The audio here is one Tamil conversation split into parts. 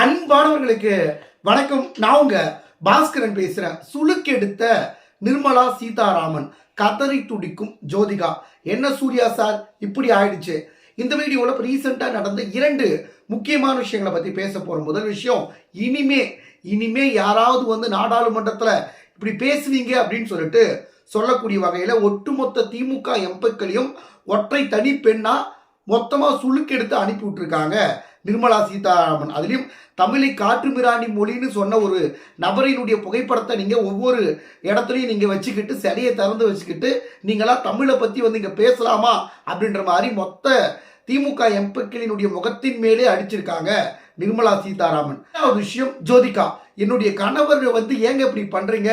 அன்பானவர்களுக்கு வணக்கம். நான் உங்க பாஸ்கரன் பேசுறேன் சுளுக்கெடுத்த நிர்மலா சீதாராமன். கதறி துடிக்கும் ஜோதிகா. என்ன சூர்யா சார்? இப்படி ஆயிடுச்சு. இந்த வீடியோவில் இப்போ ரீசெண்டாக நடந்த இரண்டு முக்கியமான விஷயங்களை பற்றி பேச போகிறோம் முதல் விஷயம் இனிமே இனிமே யாராவது வந்து நாடாளுமன்றத்தில் இப்படி பேசுவீங்க அப்படின்னு சொல்லிட்டு சொல்லக்கூடிய வகையில் ஒட்டுமொத்த திமுக எம்பிக்களையும் ஒற்றை தனி பெண்ணா மொத்தமாக சுளுக்கெடுத்து அனுப்பி விட்டுருக்காங்க. நிர்மலா சீதாராமன். அதுலேயும் தமிழை காற்று மிராண்டி மொழின்னு சொன்ன ஒரு நபரினுடைய புகைப்படத்தை நீங்கள் ஒவ்வொரு இடத்துலையும் நீங்கள் வச்சுக்கிட்டு சிலையை திறந்து வச்சுக்கிட்டு நீங்களாம் தமிழை பற்றி வந்து இங்கே பேசலாமா அப்படின்ற மாதிரி மொத்த திமுக எம்பிக்களினுடைய முகத்தின் மேலே அடிச்சிருக்காங்க நிர்மலா சீதாராமன். ஒரு விஷயம் ஜோதிகா. என்னுடைய கணவர் வந்து ஏங்க இப்படி பண்றீங்க?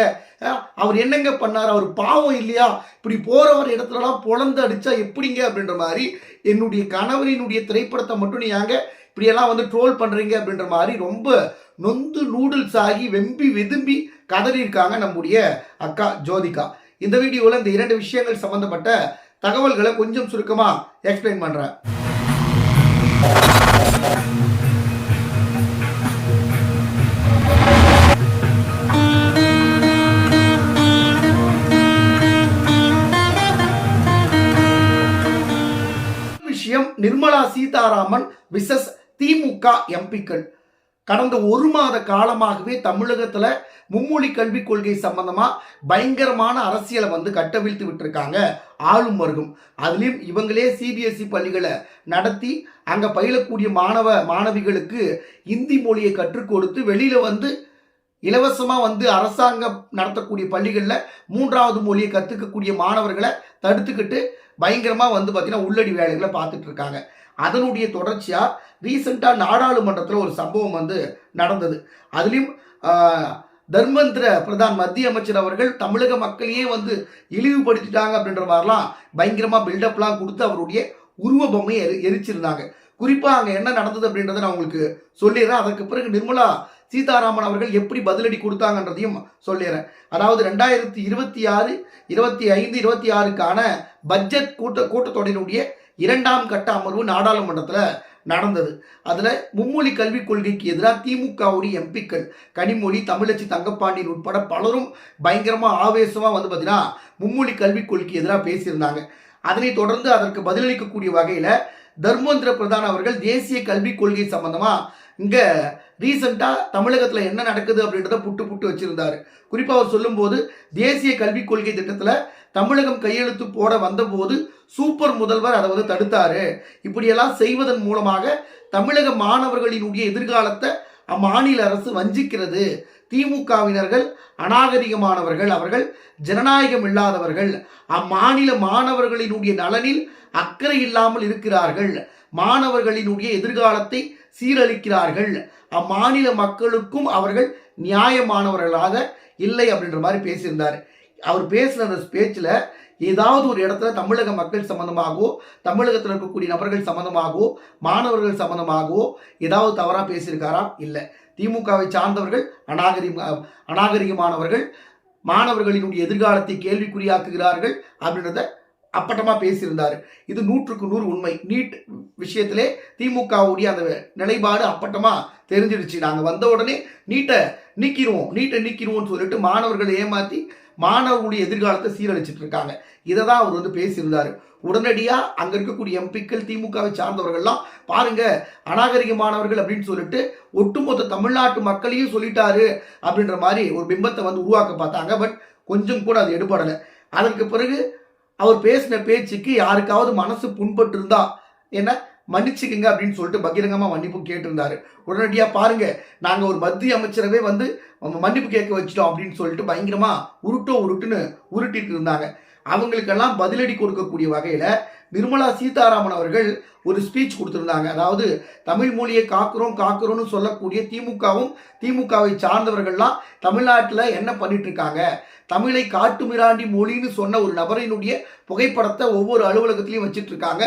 அவர் என்னங்க பண்ணார்? அவர் பாவம் இல்லையா? இப்படி போறவர் இடத்துலலாம் பொழந்து அடிச்சா எப்படிங்க அப்படின்ற மாதிரி என்னுடைய கணவரினுடைய திரைப்படத்தை மட்டும் நீ ஏங்க இப்படியெல்லாம் வந்து ட்ரோல் பண்றீங்க அப்படின்ற மாதிரி ரொம்ப நொந்து நூடுல்ஸ் ஆகி வெம்பி வெதும்பி கதறியிருக்காங்க நம்முடைய அக்கா ஜோதிகா. இந்த வீடியோவில் இந்த இரண்டு விஷயங்கள் சம்பந்தப்பட்ட தகவல்களை கொஞ்சம் சுருக்கமா எக்ஸ்பிளைன் பண்ணுறேன் விஷயம் நிர்மலா சீதாராமன் விசஸ் திமுக எம்பிக்கள் கடந்த ஒரு மாத காலமாகவே தமிழகத்தில் மும்மொழி கல்விக் கொள்கை சம்பந்தமா பயங்கரமான அரசியலை வந்து கட்டவிழ்த்து விட்டுருக்காங்க. ஆளும் வர்க்கம். அதுலேயும் இவங்களே சிபிஎஸ்இ பள்ளிகளை நடத்தி அங்கே பயிலக்கூடிய மாணவ மாணவிகளுக்கு இந்தி மொழியை கற்றுக் கொடுத்து வெளியில் வந்து இலவசமாக வந்து அரசாங்கம் நடத்தக்கூடிய பள்ளிகளில் மூன்றாவது மொழியை கற்றுக்கக்கூடிய மாணவர்களை தடுத்துக்கிட்டு பயங்கரமாக வந்து பார்த்தீங்கன்னா உள்ளடி வேலைகளை பார்த்துட்டு இருக்காங்க. அதனுடைய தொடர்ச்சியா ரீசெண்டாக நாடாளுமன்றத்தில் ஒரு சம்பவம் வந்து நடந்தது. அதுலேயும் தர்மேந்திர பிரதான் மத்திய அமைச்சர் அவர்கள் தமிழக மக்களையே வந்து இழிவுபடுத்திட்டாங்க அப்படின்ற மாதிரிலாம் பயங்கரமாக பில்டப்லாம் கொடுத்து அவருடைய உருவ பொம்மையை எரி எரிச்சிருந்தாங்க. குறிப்பாக அங்கே என்ன நடந்தது அப்படின்றத நான் உங்களுக்கு சொல்லிடுறேன். அதற்கு பிறகு நிர்மலா சீதாராமன் அவர்கள் எப்படி பதிலடி கொடுத்தாங்கன்றதையும் சொல்லிடுறேன். அதாவது ரெண்டாயிரத்தி இருபத்தி ஆறு இருபத்தி ஐந்து இருபத்தி ஆறுக்கான பட்ஜெட் கூட்ட கூட்டத்தொடரினுடைய இரண்டாம் கட்ட அமர்வு நாடாளுமன்றத்தில் நடந்தது. அதில் மும்மொழி கல்விக் கொள்கைக்கு எதிராக திமுகவுடைய எம்பிக்கள் கனிமொழி தமிழச்சி தங்கப்பாண்டியன் உட்பட பலரும் பயங்கரமாக ஆவேசமாக வந்து பார்த்தீங்கன்னா மும்மொழி கல்விக் கொள்கைக்கு எதிராக பேசியிருந்தாங்க. அதனைத் தொடர்ந்து அதற்கு பதிலளிக்கக்கூடிய வகையில் தர்மேந்திர பிரதான் அவர்கள் தேசிய கல்விக் கொள்கை சம்பந்தமாக இங்கே ரீசெண்டாக தமிழகத்தில் என்ன நடக்குது அப்படின்றத புட்டு புட்டு வச்சுருந்தார். குறிப்பாக அவர் சொல்லும்போது தேசிய கல்விக் கொள்கை திட்டத்தில் தமிழகம் கையெழுத்து போட வந்தபோது சூப்பர் முதல்வர் அதை வந்து தடுத்தார். இப்படியெல்லாம் செய்வதன் மூலமாக தமிழக மாணவர்களினுடைய எதிர்காலத்தை அம்மாநில அரசு வஞ்சிக்கிறது. திமுகவினர்கள் அநாகரிகமானவர்கள் அவர்கள் ஜனநாயகம் இல்லாதவர்கள் அம்மாநில மாணவர்களினுடைய நலனில் அக்கறை இல்லாமல் இருக்கிறார்கள். மாணவர்களினுடைய எதிர்காலத்தை சீரழிக்கிறார்கள். அம்மாநில மக்களுக்கும் அவர்கள் நியாயமானவர்களாக இல்லை அப்படின்ற மாதிரி பேசியிருந்தார். அவர் பேசின அந்த பேச்சில் ஏதாவது ஒரு இடத்துல தமிழக மக்கள் சம்மந்தமாகவோ தமிழகத்தில் இருக்கக்கூடிய நபர்கள் சம்மந்தமாகவோ மாணவர்கள் சம்மந்தமாகவோ ஏதாவது தவறாக பேசியிருக்காரா? இல்லை. திமுகவை சார்ந்தவர்கள் அநாகரி அநாகரிகமானவர்கள் மாணவர்களினுடைய எதிர்காலத்தை கேள்விக்குறியாக்குகிறார்கள் அப்படின்றத அப்பட்டமாக பேசியிருந்தார். இது நூற்றுக்கு நூறு உண்மை. நீட் விஷயத்திலே திமுகவுடைய அந்த நிலைப்பாடு அப்பட்டமாக தெரிஞ்சிடுச்சு. நாங்கள் வந்த உடனே நீட்டை நீக்கிடுவோம் நீட்டை நீக்கிடுவோம்னு சொல்லிட்டு மாணவர்களை ஏமாற்றி மாணவர்களுடைய எதிர்காலத்தை சீரழிச்சிட்டு இருக்காங்க. இதை தான் அவர் வந்து பேசியிருந்தார். உடனடியாக அங்கே இருக்கக்கூடிய எம்பிக்கள் திமுகவை சார்ந்தவர்கள்லாம் பாருங்க அநாகரிகமானவர்கள் அப்படின்னு சொல்லிட்டு ஒட்டுமொத்த தமிழ்நாட்டு மக்களையும் சொல்லிட்டாரு அப்படின்ற மாதிரி ஒரு பிம்பத்தை வந்து உருவாக்க பார்த்தாங்க. பட் கொஞ்சம் கூட அது எடுபடலை. அதற்கு பிறகு அவர் பேசின பேச்சுக்கு யாருக்காவது மனசு புண்பட்டு இருந்தா என்ன? மன்னிச்சுக்கங்க அப்படின்னு சொல்லிட்டு பகிரங்கமா மன்னிப்பு கேட்டிருந்தாரு. உடனடியா பாருங்க நாங்க ஒரு மத்திய அமைச்சரவே வந்து மன்னிப்பு கேட்க வச்சிட்டோம் அப்படின்னு சொல்லிட்டு பயங்கரமா உருட்டோ உருட்டுன்னு உருட்டிட்டு இருந்தாங்க. அவங்களுக்கெல்லாம் பதிலடி கொடுக்கக்கூடிய வகையில நிர்மலா சீதாராமன் அவர்கள் ஒரு ஸ்பீச் கொடுத்துருந்தாங்க. அதாவது தமிழ் மொழியை காக்குறோம் காக்குறோம்னு சொல்லக்கூடிய திமுகவும் திமுகவை சார்ந்தவர்கள்லாம் தமிழ்நாட்டில் என்ன பண்ணிட்டு இருக்காங்க தமிழை காட்டு மிராண்டி மொழின்னு சொன்ன ஒரு நபரினுடைய புகைப்படத்தை ஒவ்வொரு அலுவலகத்திலையும் வச்சிட்டு இருக்காங்க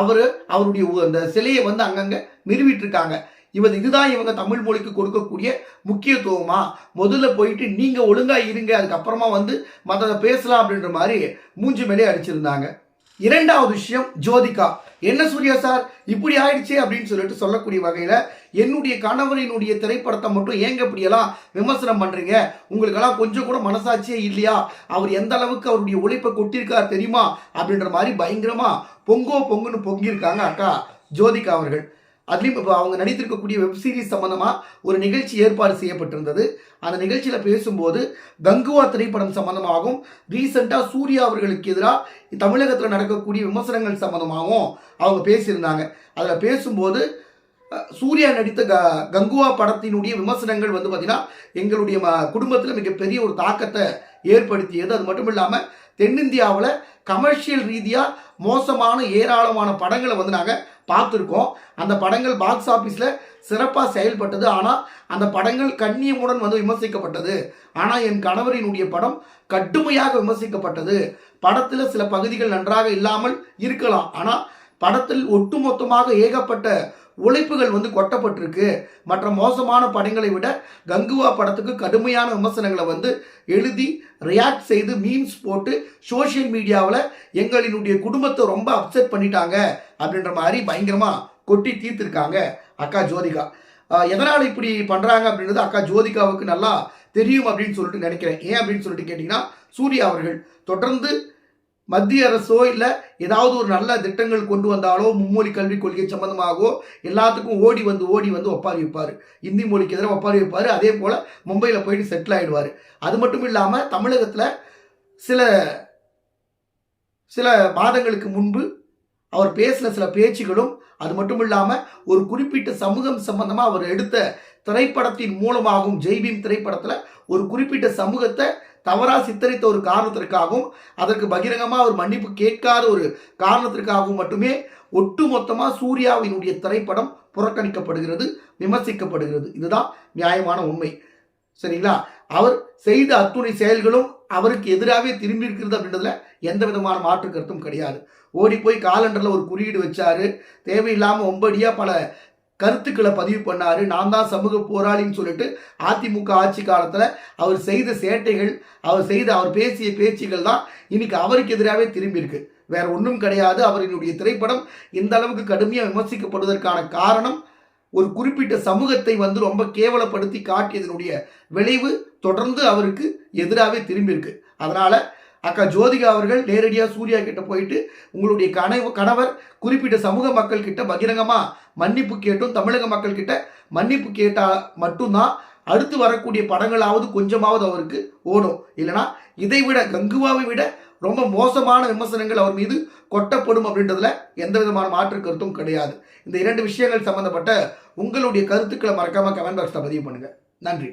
அவர் அவருடைய அந்த சிலையை வந்து அங்கங்கே நிறுவிட்டு இருக்காங்க இவன் இதுதான் இவங்க தமிழ் மொழிக்கு கொடுக்கக்கூடிய முக்கியத்துவமா? முதல்ல போயிட்டு நீங்கள் ஒழுங்காக இருங்க அதுக்கப்புறமா வந்து மற்றதை பேசலாம் அப்படின்ற மாதிரி மூஞ்சி மேலே அடிச்சிருந்தாங்க. இரண்டாவது விஷயம் ஜோதிகா. என்ன சூர்யா சார்? இப்படி ஆயிடுச்சு அப்படின்னு சொல்லிட்டு சொல்லக்கூடிய வகையில் என்னுடைய கணவரினுடைய திரைப்படத்தை மட்டும் ஏங்க இப்படியெல்லாம் விமர்சனம் பண்ணுறீங்க உங்களுக்கெல்லாம் கொஞ்சம் கூட மனசாட்சியே இல்லையா? அவர் எந்த அளவுக்கு அவருடைய உழைப்பை கொட்டியிருக்கார் தெரியுமா? அப்படின்ற மாதிரி பயங்கரமாக பொங்கோ பொங்குன்னு பொங்கியிருக்காங்க அக்கா ஜோதிகா அவர்கள். அதுலேயும் இப்போ அவங்க நடித்திருக்கக்கூடிய வெப் சீரிஸ் சம்மந்தமாக ஒரு நிகழ்ச்சி ஏற்பாடு செய்யப்பட்டிருந்தது. அந்த நிகழ்ச்சியில் பேசும்போது கங்குவா திரைப்படம் சம்மந்தமாகவும் ரீசெண்டாக சூர்யா அவர்களுக்கு எதிராக தமிழகத்தில் நடக்கக்கூடிய விமர்சனங்கள் சம்மந்தமாகவும் அவங்க பேசியிருந்தாங்க. அதில் பேசும்போது சூர்யா நடித்த க கங்குவா படத்தினுடைய விமர்சனங்கள் வந்து பார்த்திங்கன்னா எங்களுடைய ம குடும்பத்தில் மிகப்பெரிய ஒரு தாக்கத்தை ஏற்படுத்தியது. அது மட்டும் இல்லாமல் தென்னிந்தியாவில் கமர்ஷியல் ரீதியாக மோசமான ஏராளமான படங்களை வந்து நாங்கள் பார்த்துருக்கோம். அந்த படங்கள் பாக்ஸ் ஆஃபீஸில் சிறப்பாக செயல்பட்டது. ஆனால் அந்த படங்கள் கண்ணியமுடன் வந்து விமர்சிக்கப்பட்டது. ஆனால் என் கணவரினுடைய படம் கடுமையாக விமர்சிக்கப்பட்டது. படத்தில் சில பகுதிகள் நன்றாக இல்லாமல் இருக்கலாம். ஆனால் படத்தில் ஒட்டுமொத்தமாக ஏகப்பட்ட உழைப்புகள் வந்து கொட்டப்பட்டிருக்கு. மற்ற மோசமான படங்களை விட கங்குவா படத்துக்கு கடுமையான விமர்சனங்களை வந்து எழுதி ரியாக்ட் செய்து மீம்ஸ் போட்டு சோஷியல் மீடியாவில் எங்களினுடைய குடும்பத்தை ரொம்ப அப்செட் பண்ணிட்டாங்க அப்படின்ற மாதிரி பயங்கரமாக கொட்டி தீர்த்துருக்காங்க அக்கா ஜோதிகா. எதனால் இப்படி பண்ணுறாங்க அப்படின்றது அக்கா ஜோதிகாவுக்கு நல்லா தெரியும் அப்படின்னு சொல்லிட்டு நினைக்கிறேன். ஏன் அப்படின்னு சொல்லிட்டு கேட்டிங்கன்னா சூர்யா அவர்கள் தொடர்ந்து மத்திய அரசோ இல்லை ஏதாவது ஒரு நல்ல திட்டங்கள் கொண்டு வந்தாலோ மும்மொழி கல்விக் கொள்கை சம்பந்தமாகவோ எல்லாத்துக்கும் ஓடி வந்து ஓடி வந்து ஒப்பாரி வைப்பார் இந்தி மொழிக்கு எதிராக ஒப்பாரி வைப்பார் அதே போல் மும்பையில் போயிட்டு செட்டில் ஆகிடுவார் அது மட்டும் இல்லாமல் தமிழகத்தில் சில சில மாதங்களுக்கு முன்பு அவர் பேசின சில பேச்சுகளும் அது மட்டும் இல்லாமல் ஒரு குறிப்பிட்ட சமூகம் சம்பந்தமாக அவர் எடுத்த திரைப்படத்தின் மூலமாகவும் ஜெய்பீம் திரைப்படத்தில் ஒரு குறிப்பிட்ட சமூகத்தை தவறாக சித்தரித்த ஒரு காரணத்திற்காகவும் அதற்கு பகிரங்கமாக அவர் மன்னிப்பு கேட்காத ஒரு காரணத்திற்காகவும் மட்டுமே ஒட்டுமொத்தமாக சூர்யாவினுடைய திரைப்படம் புறக்கணிக்கப்படுகிறது விமர்சிக்கப்படுகிறது. இதுதான் நியாயமான உண்மை. சரிங்களா? அவர் செய்த அத்துணை செயல்களும் அவருக்கு எதிராகவே திரும்பி இருக்கிறது அப்படின்றதுல எந்த விதமான மாற்று கருத்தும் கிடையாது. ஓடி போய் காலண்டரில் ஒரு குறியீடு வச்சாரு. தேவையில்லாமல் ஒம்படியாக பல கருத்துக்களை பதிவு பண்ணாரு. நான் தான் சமூக போராளின்னு சொல்லிட்டு அதிமுக ஆட்சி காலத்தில் அவர் செய்த சேட்டைகள் அவர் செய்த அவர் பேசிய பேச்சுகள் தான் இன்னைக்கு அவருக்கு எதிராகவே திரும்பியிருக்கு வேற ஒன்றும் கிடையாது. அவரினுடைய திரைப்படம் இந்த அளவுக்கு கடுமையாக விமர்சிக்கப்படுவதற்கான காரணம் ஒரு குறிப்பிட்ட சமூகத்தை வந்து ரொம்ப கேவலப்படுத்தி காட்டியதனுடைய விளைவு தொடர்ந்து அவருக்கு எதிராகவே திரும்பியிருக்கு அதனால் அக்கா ஜோதிகா அவர்கள் நேரடியாக சூர்யா கிட்ட போயிட்டு உங்களுடைய கனவு கணவர் குறிப்பிட்ட சமூக மக்கள் கிட்ட பகிரங்கமாக மன்னிப்பு கேட்டும். தமிழக மக்கள் கிட்ட மன்னிப்பு கேட்டால் மட்டும்தான் அடுத்து வரக்கூடிய படங்களாவது கொஞ்சமாவது அவருக்கு ஓடும். இல்லைனா இதை விட கங்குவாவை விட ரொம்ப மோசமான விமர்சனங்கள் அவர் மீது கொட்டப்படும் அப்படின்றதுல எந்த விதமான மாற்று கருத்தும் கிடையாது. இந்த இரண்டு விஷயங்கள் சம்பந்தப்பட்ட உங்களுடைய கருத்துக்களை மறக்காமல் கமெண்ட் பாக்ஸில் பதிவு பண்ணுங்கள் நன்றி.